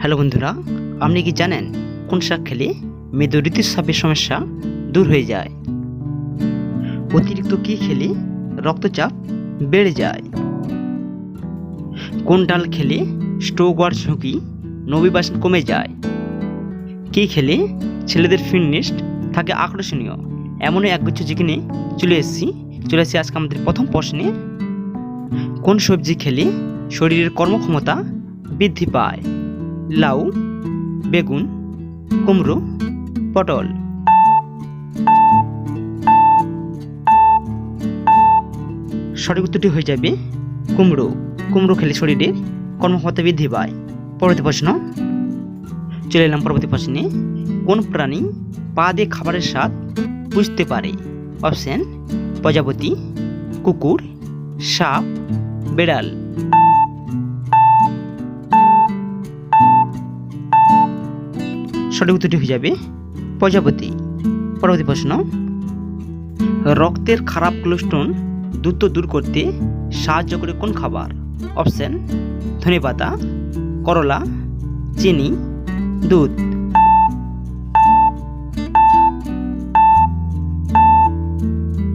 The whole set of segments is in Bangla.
হ্যালো বন্ধুরা, আপনি কি জানেন কোন শাক খেলে মেদ ঋতুস্রাবের সমস্যা দূর হয়ে যায়? অতিরিক্ত কি খেলে রক্তচাপ বেড়ে যায়? কোন ডাল খেলে স্ট্রোক হওয়ার ঝুঁকি নব্বই পার্সেন্ট কমে যায়? কি খেলে ছেলেদের ফিটনেস থাকে আকর্ষণীয়? এমনই একগুচ্ছ যেখানে চলে এসেছি চলে এসেছি আজকে আমাদের প্রথম প্রশ্নে। কোন সবজি খেলে শরীরের কর্মক্ষমতা বৃদ্ধি পায়? লাউ, বেগুন, কুমড়ো, পটল। সঠিক উত্তরটি হয়ে যাবে কুমড়ো। কুমড়ো খেলে শরীরে কর্মক্ষমতা বৃদ্ধি পায়। পরবর্তী প্রশ্ন। চলে এলাম পরবর্তী প্রশ্নে। কোন প্রাণী পা দিয়ে খাবারের স্বাদ বুঝতে পারে? অপশন প্রজাপতি, কুকুর, সাপ, বেড়াল। সঠিক উত্তরটি হয়ে যাবে। প্রজাপতি, পরবর্তী প্রশ্ন। রক্তের খারাপ কোলেস্ট্রল দ্রুত দূর করতে সাহায্য করে কোন খাবার? অপশন ধনেপাতা করলা, চিনি, দুধ।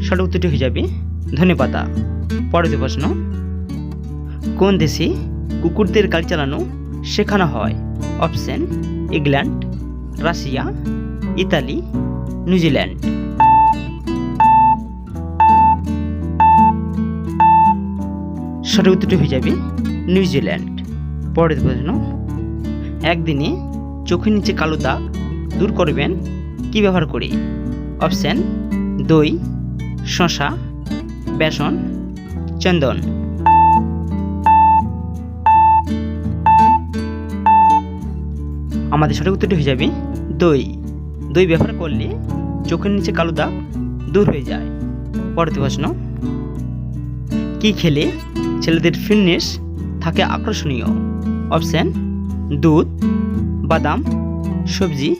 সঠিক উত্তরটি হয়ে যাবে ধনেপাতা পরবর্তী প্রশ্ন, কোন দেশে কুকুরদের গাড়ি চালানো শেখানো হয়? Option, England Russia, Italy, New Zealand. সঠিক উত্তরটি হয়ে যাবে নিউজিল্যান্ড। পরের প্রশ্ন, একদিনে চোখের নিচে কালো দাগ দূর করবেন কি ব্যবহার করে? অপশান, দই শশা বেসন, চন্দন। আমাদের সঠিক উত্তরটি হয়ে যাবে। দই দই ব্যবহার করলে চোখের নিচে কালো দাগ দূর হয়ে যায়। পরবর্তী প্রশ্ন, কি খেলে ছেলেদের ফিটনেস থাকে আকর্ষণীয়? অপশন, দুধ, বাদাম, সবজি,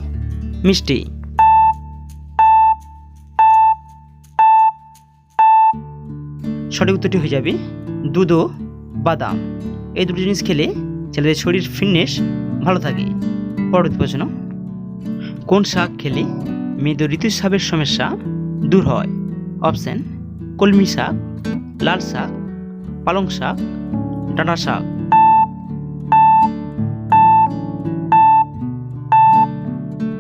মিষ্টি। সঠিক উত্তরটি হয়ে যাবে, দুধ ও বাদাম। এই দুটো জিনিস খেলে ছেলেদের শরীর ফিটনেস ভালো থাকে। পরবর্তী প্রশ্ন, কোন শাক খেলে মেয়েদের ঋতুস্রাবের সমস্যা দূর হয়? অপশন, কলমি শাক, লাল শাক, পালং শাক, ডাঁটা শাক।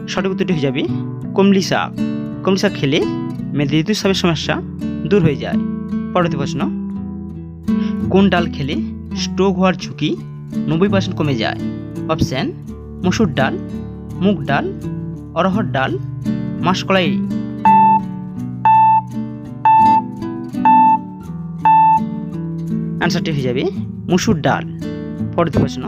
সঠিক উত্তরটি হয়ে যাবে কমলি শাক। কমলি শাক খেলে মেয়েদের ঋতুস্রাবের সমস্যা দূর হয়ে যায়। পরবর্তী প্রশ্ন, কোন ডাল খেলে স্ট্রোক হওয়ার ঝুঁকি নব্বই পার্সেন্ট কমে যায়? অপশন মসুর ডাল, মুগ ডাল অরহর ডাল, মাসকলাই। অ্যান্সারটি হয়ে যাবে, মুসুর ডাল। পরবর্তী প্রশ্ন,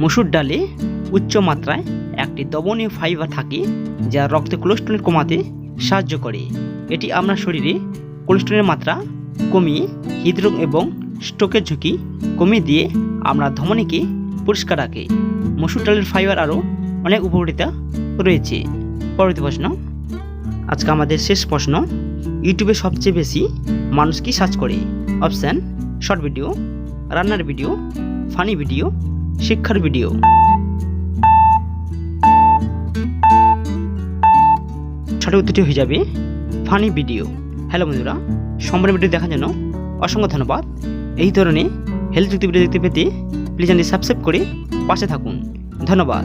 মুসুর ডালে উচ্চ মাত্রায় একটি দবনীয় ফাইবার থাকে যা রক্তে কোলেস্ট্রল কমাতে সাহায্য করে। এটি আপনার শরীরে কোলেস্ট্রলের মাত্রা কমিয়ে হৃদরোগ এবং স্ট্রোকের ঝুঁকি কমিয়ে দিয়ে আপনার ধমনীকে পরিষ্কার রাখে। মসুর ডালের ফাইবার আরও অনেক উপকারিতা রয়েছে। পরবর্তী প্রশ্ন। আজকে আমাদের শেষ প্রশ্ন। ইউটিউবে সবচেয়ে বেশি মানুষ কি সার্চ করে? অপশান শর্ট ভিডিও রান্নার ভিডিও ফানি ভিডিও শিক্ষার ভিডিও সঠিক উত্তরটি হয়ে যাবে ফানি ভিডিও হ্যালো বন্ধুরা, সম্পূর্ণ ভিডিও দেখার জন্য অসংখ্য ধন্যবাদ। এই ধরনের হেলথ যুক্তি ভিডিও দেখতে পেতে প্লিজ চ্যানেলটি সাবস্ক্রাইব করে পাশে থাকুন। ধন্যবাদ।